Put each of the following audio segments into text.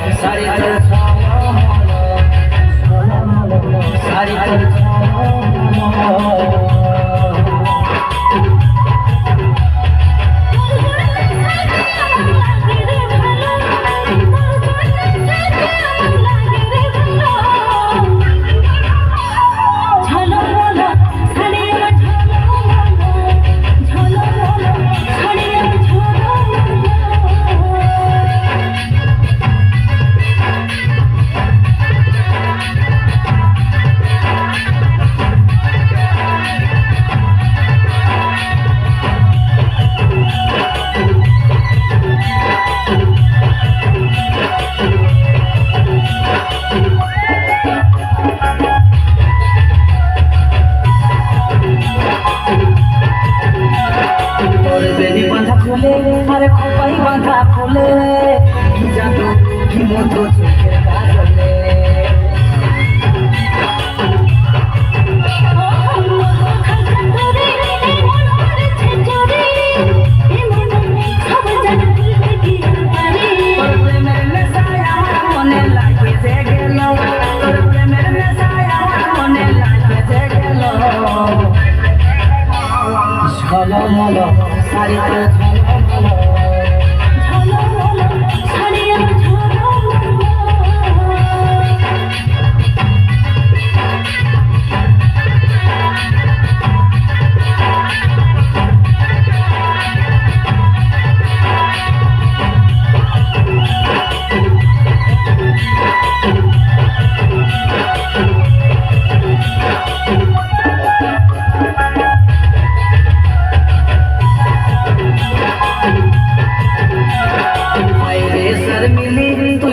Sorry, আরে খোপাই বাঁধা ফুলে কি জাদু কি মতো চোখের কাজলে আমার মনে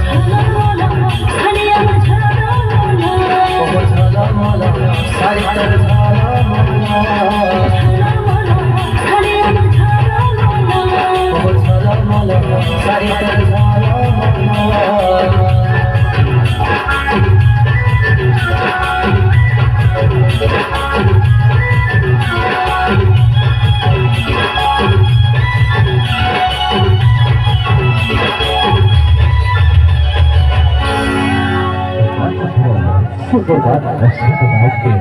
I'm not Hello. সুপ্রভাতকে